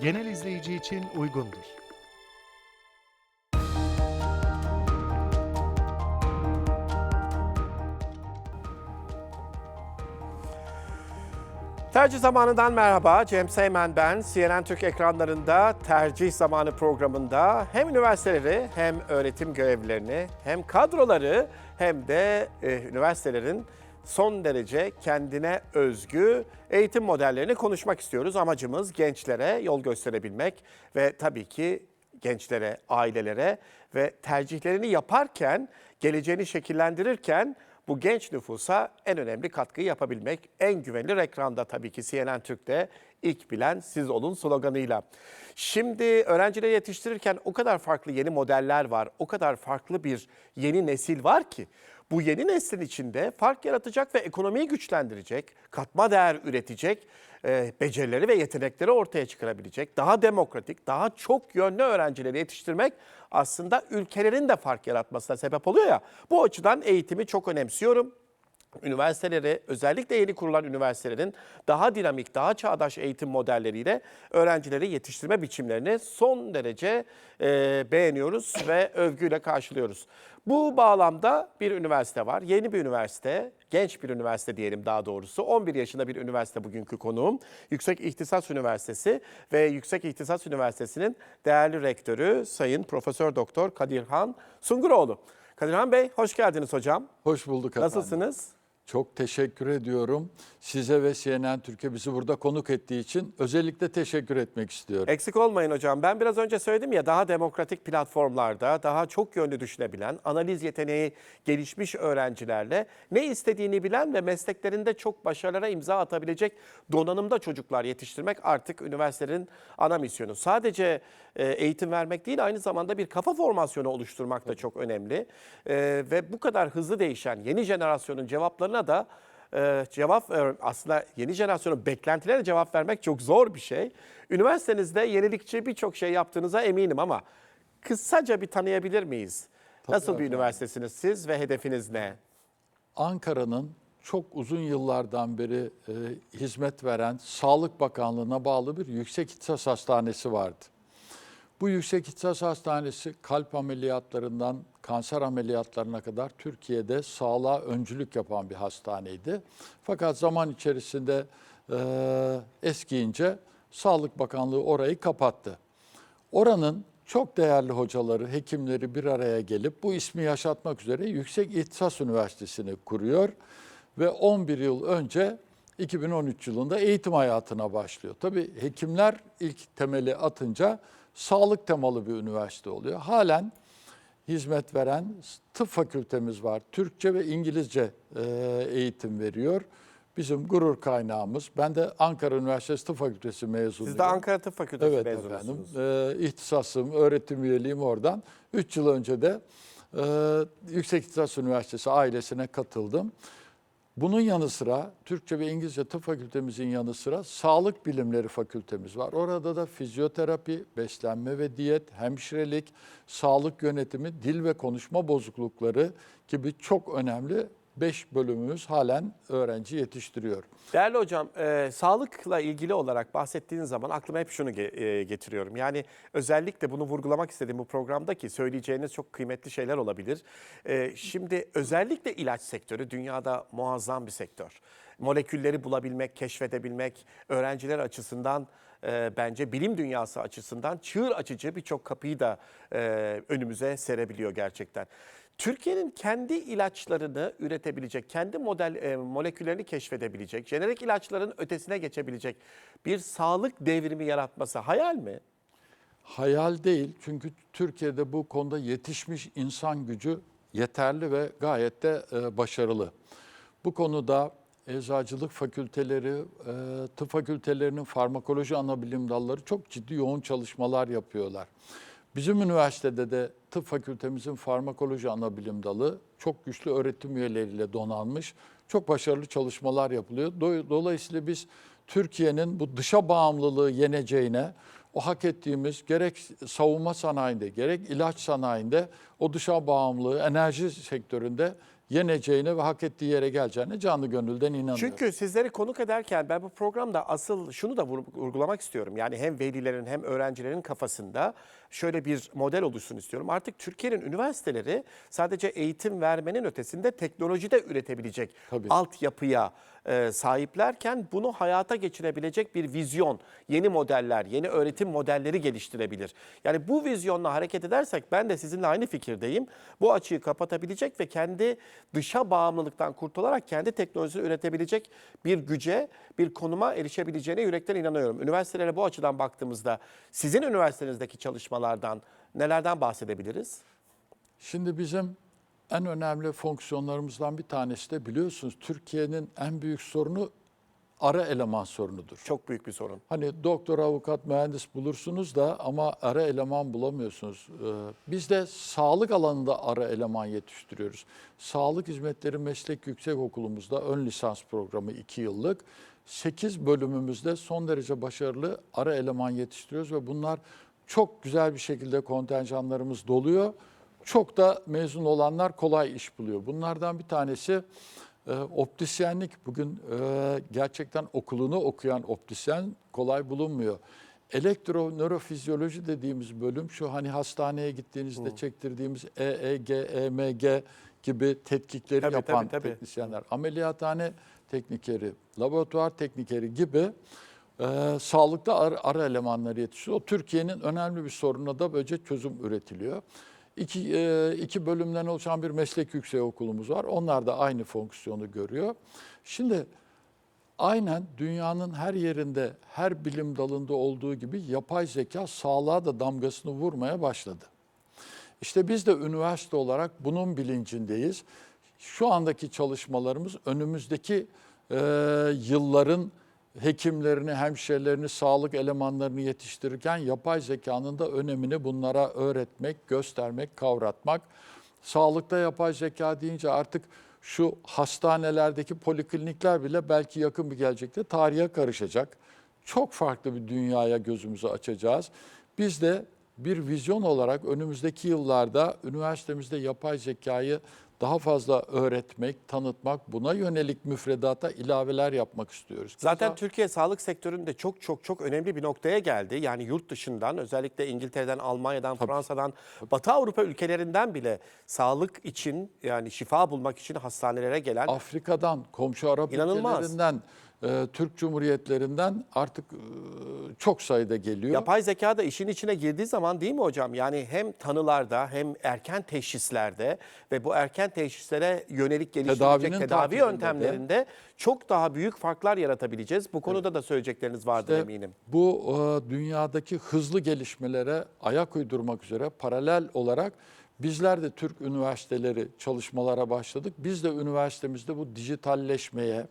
genel izleyici için uygundur. Tercih zamanından merhaba. Cem Seymen ben. CNN Türk ekranlarında tercih zamanı programında hem üniversiteleri hem öğretim görevlilerini hem kadroları hem de e, üniversitelerin son derece kendine özgü eğitim modellerini konuşmak istiyoruz. Amacımız gençlere yol gösterebilmek ve tabii ki gençlere, ailelere ve tercihlerini yaparken, geleceğini şekillendirirken bu genç nüfusa en önemli katkıyı yapabilmek. En güvenilir ekranda tabii ki CNN Türk'te ilk bilen siz olun sloganıyla. Şimdi öğrencileri yetiştirirken o kadar farklı yeni modeller var, o kadar farklı bir yeni nesil var ki bu yeni neslin içinde fark yaratacak ve ekonomiyi güçlendirecek, katma değer üretecek e, becerileri ve yetenekleri ortaya çıkarabilecek, daha demokratik, daha çok yönlü öğrencileri yetiştirmek aslında ülkelerin de fark yaratmasına sebep oluyor ya. Bu açıdan eğitimi çok önemsiyorum üniversiteleri, özellikle yeni kurulan üniversitelerin daha dinamik, daha çağdaş eğitim modelleriyle öğrencileri yetiştirme biçimlerini son derece e, beğeniyoruz ve övgüyle karşılıyoruz. Bu bağlamda bir üniversite var, yeni bir üniversite, genç bir üniversite diyelim daha doğrusu. 11 yaşında bir üniversite bugünkü konuğum. Yüksek İhtisas Üniversitesi ve Yüksek İhtisas Üniversitesi'nin değerli rektörü Sayın Profesör Doktor Kadirhan Sunguroğlu. Kadirhan Bey hoş geldiniz hocam. Hoş bulduk efendim. Nasılsınız? Çok teşekkür ediyorum. Size ve CNN Türkiye bizi burada konuk ettiği için özellikle teşekkür etmek istiyorum. Eksik olmayın hocam. Ben biraz önce söyledim ya daha demokratik platformlarda daha çok yönlü düşünebilen, analiz yeteneği gelişmiş öğrencilerle ne istediğini bilen ve mesleklerinde çok başarılara imza atabilecek donanımda çocuklar yetiştirmek artık üniversitelerin ana misyonu. Sadece e, eğitim vermek değil aynı zamanda bir kafa formasyonu oluşturmak da çok önemli. E, ve bu kadar hızlı değişen yeni jenerasyonun cevaplarına da e, cevap ver- aslında yeni jenerasyonun beklentilerine cevap vermek çok zor bir şey. Üniversitenizde yenilikçi birçok şey yaptığınıza eminim ama kısaca bir tanıyabilir miyiz? Nasıl bir üniversitesiniz siz ve hedefiniz ne? Ankara'nın çok uzun yıllardan beri e, hizmet veren Sağlık Bakanlığı'na bağlı bir yüksek ihtisas hastanesi vardı. Bu yüksek ihtisas hastanesi kalp ameliyatlarından kanser ameliyatlarına kadar Türkiye'de sağlığa öncülük yapan bir hastaneydi. Fakat zaman içerisinde e, eskiyince Sağlık Bakanlığı orayı kapattı. Oranın çok değerli hocaları, hekimleri bir araya gelip bu ismi yaşatmak üzere Yüksek İhtisas Üniversitesi'ni kuruyor ve 11 yıl önce 2013 yılında eğitim hayatına başlıyor. Tabii hekimler ilk temeli atınca sağlık temalı bir üniversite oluyor. Halen hizmet veren tıp fakültemiz var. Türkçe ve İngilizce e, eğitim veriyor. Bizim gurur kaynağımız. Ben de Ankara Üniversitesi Tıp Fakültesi mezunuyum. Siz de Ankara Tıp Fakültesi Evet mezunusunuz. efendim. Ee, ihtisasım, öğretim üyeliğim oradan. 3 yıl önce de e, Yüksek İhtisas Üniversitesi ailesine katıldım. Bunun yanı sıra Türkçe ve İngilizce tıp fakültemizin yanı sıra sağlık bilimleri fakültemiz var. Orada da fizyoterapi, beslenme ve diyet, hemşirelik, sağlık yönetimi, dil ve konuşma bozuklukları gibi çok önemli 5 bölümümüz halen öğrenci yetiştiriyor. Değerli hocam, e, sağlıkla ilgili olarak bahsettiğiniz zaman aklıma hep şunu ge- e, getiriyorum. Yani özellikle bunu vurgulamak istediğim bu programda ki söyleyeceğiniz çok kıymetli şeyler olabilir. E, şimdi özellikle ilaç sektörü dünyada muazzam bir sektör. Molekülleri bulabilmek, keşfedebilmek öğrenciler açısından e, bence bilim dünyası açısından çığır açıcı birçok kapıyı da e, önümüze serebiliyor gerçekten. Türkiye'nin kendi ilaçlarını üretebilecek, kendi model e, moleküllerini keşfedebilecek, jenerik ilaçların ötesine geçebilecek bir sağlık devrimi yaratması hayal mi? Hayal değil çünkü Türkiye'de bu konuda yetişmiş insan gücü yeterli ve gayet de e, başarılı. Bu konuda eczacılık fakülteleri, e, tıp fakültelerinin farmakoloji anabilim dalları çok ciddi yoğun çalışmalar yapıyorlar. Bizim üniversitede de tıp fakültemizin farmakoloji anabilim dalı çok güçlü öğretim üyeleriyle donanmış. Çok başarılı çalışmalar yapılıyor. Do- Dolayısıyla biz Türkiye'nin bu dışa bağımlılığı yeneceğine, o hak ettiğimiz gerek savunma sanayinde gerek ilaç sanayinde o dışa bağımlılığı enerji sektöründe yeneceğine ve hak ettiği yere geleceğine canlı gönülden inanıyorum. Çünkü sizleri konuk ederken ben bu programda asıl şunu da vur- vurgulamak istiyorum. Yani hem velilerin hem öğrencilerin kafasında şöyle bir model oluşsun istiyorum. Artık Türkiye'nin üniversiteleri sadece eğitim vermenin ötesinde teknolojide üretebilecek Tabii. altyapıya e, sahiplerken bunu hayata geçirebilecek bir vizyon, yeni modeller, yeni öğretim modelleri geliştirebilir. Yani bu vizyonla hareket edersek ben de sizinle aynı fikirdeyim. Bu açığı kapatabilecek ve kendi dışa bağımlılıktan kurtularak kendi teknolojisini üretebilecek bir güce, bir konuma erişebileceğine yürekten inanıyorum. Üniversitelere bu açıdan baktığımızda sizin üniversitenizdeki çalışmalardan nelerden bahsedebiliriz? Şimdi bizim en önemli fonksiyonlarımızdan bir tanesi de biliyorsunuz Türkiye'nin en büyük sorunu ara eleman sorunudur. Çok büyük bir sorun. Hani doktor, avukat, mühendis bulursunuz da ama ara eleman bulamıyorsunuz. Ee, Biz de sağlık alanında ara eleman yetiştiriyoruz. Sağlık Hizmetleri Meslek Yüksekokulumuzda ön lisans programı 2 yıllık. 8 bölümümüzde son derece başarılı ara eleman yetiştiriyoruz ve bunlar çok güzel bir şekilde kontenjanlarımız doluyor. Çok da mezun olanlar kolay iş buluyor. Bunlardan bir tanesi e, optisyenlik. Bugün e, gerçekten okulunu okuyan optisyen kolay bulunmuyor. Elektro nörofizyoloji dediğimiz bölüm şu hani hastaneye gittiğinizde çektirdiğimiz E EEG, EMG gibi tetkikleri Tabii, yapan tabii, tabii. teknisyenler, ameliyathane teknikeri, laboratuvar teknikeri gibi e, sağlıkta ara, ara elemanları yetişiyor. Türkiye'nin önemli bir sorununa da böylece çözüm üretiliyor. İki, e, iki bölümden oluşan bir meslek yüksek okulumuz var. Onlar da aynı fonksiyonu görüyor. Şimdi aynen dünyanın her yerinde, her bilim dalında olduğu gibi yapay zeka sağlığa da damgasını vurmaya başladı. İşte biz de üniversite olarak bunun bilincindeyiz. Şu andaki çalışmalarımız önümüzdeki e, yılların hekimlerini, hemşirelerini, sağlık elemanlarını yetiştirirken yapay zekanın da önemini bunlara öğretmek, göstermek, kavratmak. Sağlıkta yapay zeka deyince artık şu hastanelerdeki poliklinikler bile belki yakın bir gelecekte tarihe karışacak. Çok farklı bir dünyaya gözümüzü açacağız. Biz de bir vizyon olarak önümüzdeki yıllarda üniversitemizde yapay zekayı daha fazla öğretmek, tanıtmak, buna yönelik müfredata ilaveler yapmak istiyoruz. Zaten Keza- Türkiye sağlık sektöründe çok çok çok önemli bir noktaya geldi. Yani yurt dışından özellikle İngiltere'den, Almanya'dan, Fransa'dan, Batı Avrupa ülkelerinden bile sağlık için yani şifa bulmak için hastanelere gelen Afrika'dan, komşu Arap İnanılmaz. ülkelerinden, e, Türk Cumhuriyetlerinden artık e, çok sayıda geliyor. yapay zeka da işin içine girdiği zaman değil mi hocam? Yani hem tanılarda hem erken teşhislerde ve bu erken teşhislere yönelik geliştirilecek Tedavinin tedavi takibinde de. yöntemlerinde çok daha büyük farklar yaratabileceğiz. Bu konuda da söyleyecekleriniz vardır İşte eminim. Bu e, dünyadaki hızlı gelişmelere ayak uydurmak üzere paralel olarak bizler de Türk üniversiteleri çalışmalara başladık. Biz de üniversitemizde bu dijitalleşmeye,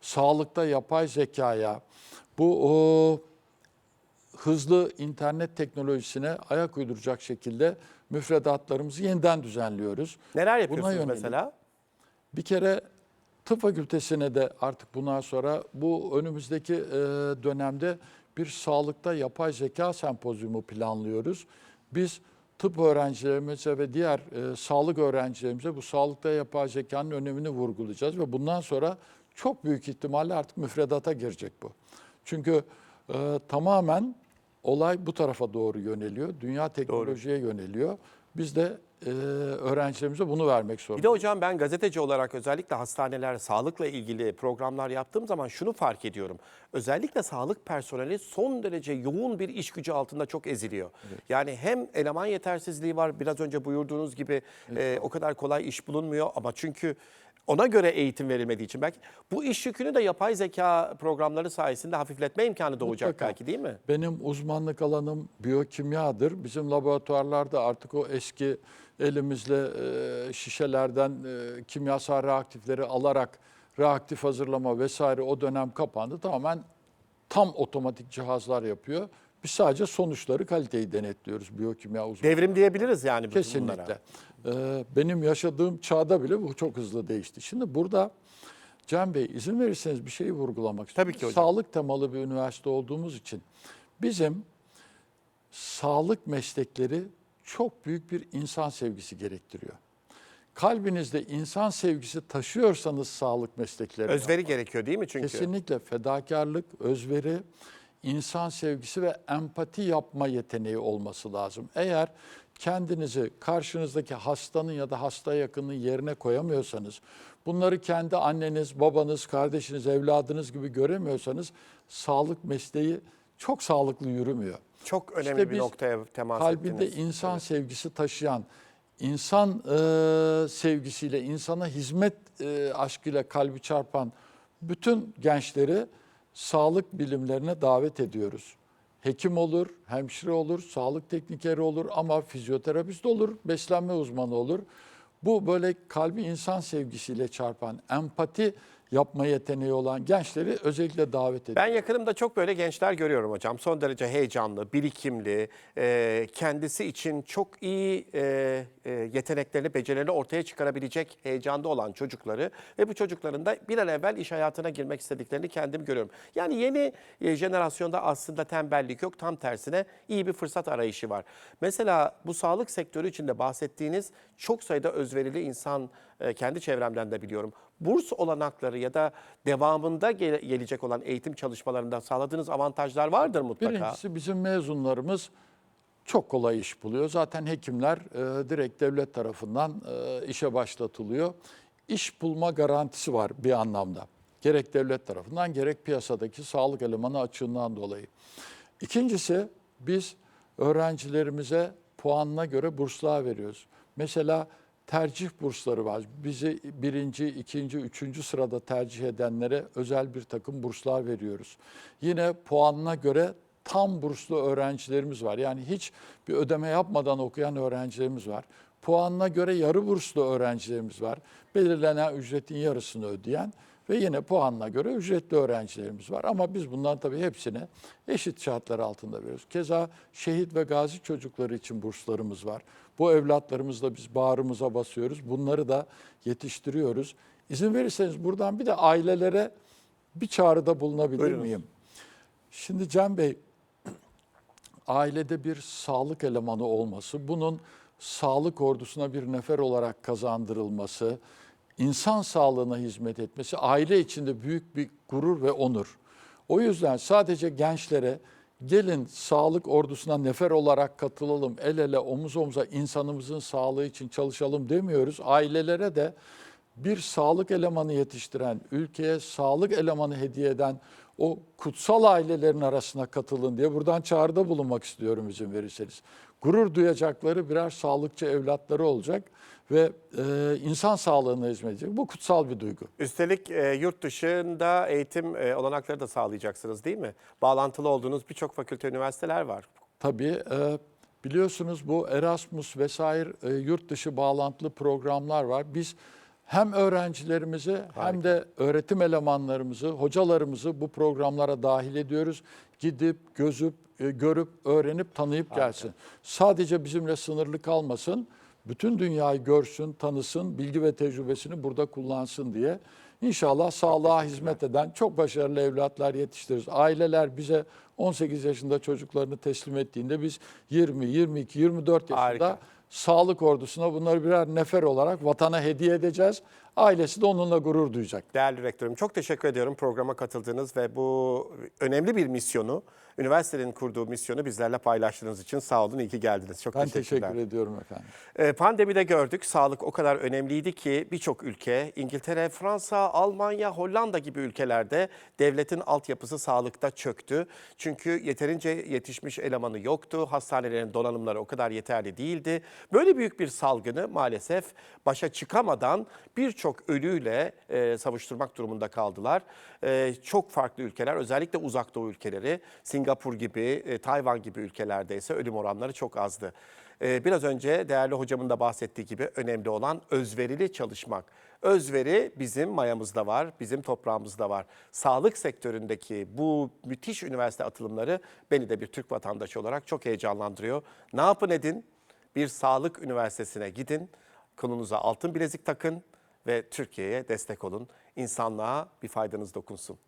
sağlıkta yapay zekaya, bu o, hızlı internet teknolojisine ayak uyduracak şekilde müfredatlarımızı yeniden düzenliyoruz. Neler yapıyorsunuz yönelik. mesela? Bir kere tıp fakültesine de artık bundan sonra bu önümüzdeki e, dönemde bir sağlıkta yapay zeka sempozyumu planlıyoruz. Biz tıp öğrencilerimize ve diğer e, sağlık öğrencilerimize bu sağlıkta yapay zekanın önemini vurgulayacağız ve bundan sonra çok büyük ihtimalle artık müfredata girecek bu. Çünkü e, tamamen olay bu tarafa doğru yöneliyor. Dünya teknolojiye yöneliyor. Biz de e, öğrencilerimize bunu vermek Bir zorundayız. de hocam ben gazeteci olarak özellikle hastaneler, sağlıkla ilgili programlar yaptığım zaman şunu fark ediyorum. Özellikle sağlık personeli son derece yoğun bir iş gücü altında çok eziliyor. Yani hem eleman yetersizliği var biraz önce buyurduğunuz gibi e, o kadar kolay iş bulunmuyor ama çünkü ona göre eğitim verilmediği için belki bu iş yükünü de yapay zeka programları sayesinde hafifletme imkanı doğacak Mutlaka. belki değil mi? Benim uzmanlık alanım biyokimyadır. Bizim laboratuvarlarda artık o eski elimizle e, şişelerden e, kimyasal reaktifleri alarak reaktif hazırlama vesaire o dönem kapandı. Tamamen tam otomatik cihazlar yapıyor. Biz sadece sonuçları, kaliteyi denetliyoruz biyokimya uzmanı. Devrim diyebiliriz yani bütün Kesinlikle. bunlara. Ee, benim yaşadığım çağda bile bu çok hızlı değişti. Şimdi burada Cem Bey izin verirseniz bir şeyi vurgulamak istiyorum. Tabii ki hocam. Sağlık temalı bir üniversite olduğumuz için bizim sağlık meslekleri çok büyük bir insan sevgisi gerektiriyor. kalbinizde insan sevgisi taşıyorsanız sağlık meslekleri Özveri gerekiyor değil mi çünkü? Kesinlikle fedakarlık, özveri, insan sevgisi ve empati yapma yeteneği olması lazım. Eğer kendinizi karşınızdaki hastanın ya da hasta yakının yerine koyamıyorsanız, bunları kendi anneniz, babanız, kardeşiniz, evladınız gibi göremiyorsanız sağlık mesleği çok sağlıklı yürümüyor. Çok önemli İşte bir noktaya temas kalbinde ettiniz. insan sevgisi taşıyan, insan e, sevgisiyle, insana hizmet e, aşkıyla kalbi çarpan bütün gençleri sağlık bilimlerine davet ediyoruz. Hekim olur, hemşire olur, sağlık teknikeri olur ama fizyoterapist olur, beslenme uzmanı olur. Bu böyle kalbi insan sevgisiyle çarpan, empati yapma yeteneği olan gençleri özellikle davet ediyoruz. Ben yakınımda çok böyle gençler görüyorum hocam. Son derece heyecanlı, birikimli, e, kendisi için çok iyi e, e, yeteneklerini, becerilerini ortaya çıkarabilecek heyecanda olan çocukları ve bu çocukların da bir an evvel iş hayatına girmek istediklerini kendim görüyorum. Yani yeni e, jenerasyonda aslında tembellik yok, tam tersine iyi bir fırsat arayışı var. Mesela bu sağlık sektörü içinde bahsettiğiniz çok sayıda özverili insan kendi çevremden de biliyorum. Burs olanakları ya da devamında gele- gelecek olan eğitim çalışmalarında sağladığınız avantajlar vardır mutlaka. Birincisi bizim mezunlarımız çok kolay iş buluyor. Zaten hekimler e, direkt devlet tarafından e, işe başlatılıyor. İş bulma garantisi var bir anlamda. Gerek devlet tarafından gerek piyasadaki sağlık elemanı açığından dolayı. İkincisi biz öğrencilerimize puanına göre burslar veriyoruz. Mesela tercih bursları var. Bizi birinci, ikinci, üçüncü sırada tercih edenlere özel bir takım burslar veriyoruz. Yine puanına göre tam burslu öğrencilerimiz var. Yani hiç bir ödeme yapmadan okuyan öğrencilerimiz var. Puanına göre yarı burslu öğrencilerimiz var. Belirlenen ücretin yarısını ödeyen ve yine puanına göre ücretli öğrencilerimiz var. Ama biz bunların tabii hepsini eşit şartlar altında veriyoruz. Keza şehit ve gazi çocukları için burslarımız var. Bu evlatlarımızla biz bağrımıza basıyoruz. Bunları da yetiştiriyoruz. İzin verirseniz buradan bir de ailelere bir çağrıda bulunabilir Buyurunuz. miyim? Şimdi Cem Bey, ailede bir sağlık elemanı olması, bunun sağlık ordusuna bir nefer olarak kazandırılması, insan sağlığına hizmet etmesi aile içinde büyük bir gurur ve onur. O yüzden sadece gençlere gelin sağlık ordusuna nefer olarak katılalım, el ele omuz omuza insanımızın sağlığı için çalışalım demiyoruz. Ailelere de bir sağlık elemanı yetiştiren, ülkeye sağlık elemanı hediye eden o kutsal ailelerin arasına katılın diye buradan çağrıda bulunmak istiyorum izin verirseniz. Gurur duyacakları birer sağlıkçı evlatları olacak ve e, insan sağlığına hizmet edecek. Bu kutsal bir duygu. Üstelik e, yurt dışında eğitim e, olanakları da sağlayacaksınız değil mi? Bağlantılı olduğunuz birçok fakülte, üniversiteler var. Tabii e, biliyorsunuz bu Erasmus vesaire e, yurt dışı bağlantılı programlar var. Biz hem öğrencilerimizi hem de öğretim elemanlarımızı, hocalarımızı bu programlara dahil ediyoruz. Gidip, gözüp, e, görüp, öğrenip, tanıyıp gelsin. Sadece bizimle sınırlı kalmasın. Bütün dünyayı görsün, tanısın, bilgi ve tecrübesini burada kullansın diye. İnşallah sağlığa hizmet eden çok başarılı evlatlar yetiştiririz. Aileler bize 18 yaşında çocuklarını teslim ettiğinde biz 20, 22, 24 yaşında Harika. sağlık ordusuna bunları birer nefer olarak vatana hediye edeceğiz. Ailesi de onunla gurur duyacak. Değerli rektörüm çok teşekkür ediyorum programa katıldığınız ve bu önemli bir misyonu, üniversitenin kurduğu misyonu bizlerle paylaştığınız için sağ olun, iyi ki geldiniz. Çok Ben teşekkürler. teşekkür ediyorum efendim. Ee, Pandemide gördük. Sağlık o kadar önemliydi ki birçok ülke, İngiltere, Fransa, Almanya, Hollanda gibi ülkelerde devletin altyapısı sağlıkta çöktü. Çünkü yeterince yetişmiş elemanı yoktu. Hastanelerin donanımları o kadar yeterli değildi. Böyle büyük bir salgını maalesef başa çıkamadan birçok ölüyle e, savuşturmak durumunda kaldılar. E, çok farklı ülkeler, özellikle uzak doğu ülkeleri, Singapur gibi, e, Tayvan gibi ülkelerde ise ölüm oranları çok azdı. Ee, Biraz önce değerli hocamın da bahsettiği gibi önemli olan özverili çalışmak. Özveri bizim mayamızda var, bizim toprağımızda var. Sağlık sektöründeki bu müthiş üniversite atılımları beni de bir Türk vatandaşı olarak çok heyecanlandırıyor. Ne yapın edin? Bir sağlık üniversitesine gidin, kolunuza altın bilezik takın ve Türkiye'ye destek olun. İnsanlığa bir faydanız dokunsun.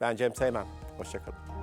Ben Cem Seymen, hoşçakalın.